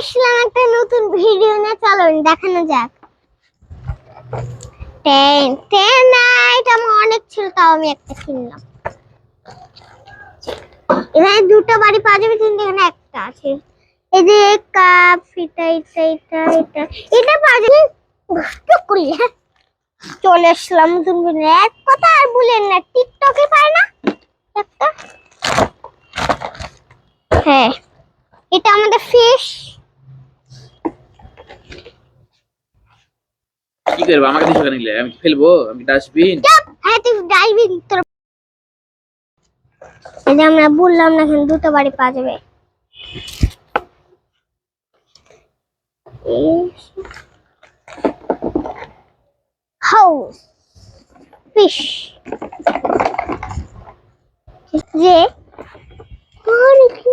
আসলাম একটা নতুন ভিডিও নিয়ে চলো দেখানো যাক। টেন টেন না এটা আমার অনেক ছিল, তাও আমি একটা কিনলাম। এখানে দুটো বাড়ি পাওয়া যাবে, কিন্তু এখানে একটা আছে। এই যে কাপ এটা এটা এটা এটা এটা পাওয়া যাবে। করি হ্যাঁ। চলে আসলাম নতুন ভিডিও এক কথা আর ভুলেন না টিকটকে পায় না? একটা? হ্যাঁ। এটা আমাদের ফিশ কি করব? আমাকে দিছো কেন নিলে। আমি ফেলব? আমি ডাস্টবিন হ্যাঁ তুই ডাইভিং তোর এই আমরা বললাম না এখানে দুটো বাড়ি পাওয়া যাবে। হাউস ফিশ যে এখানে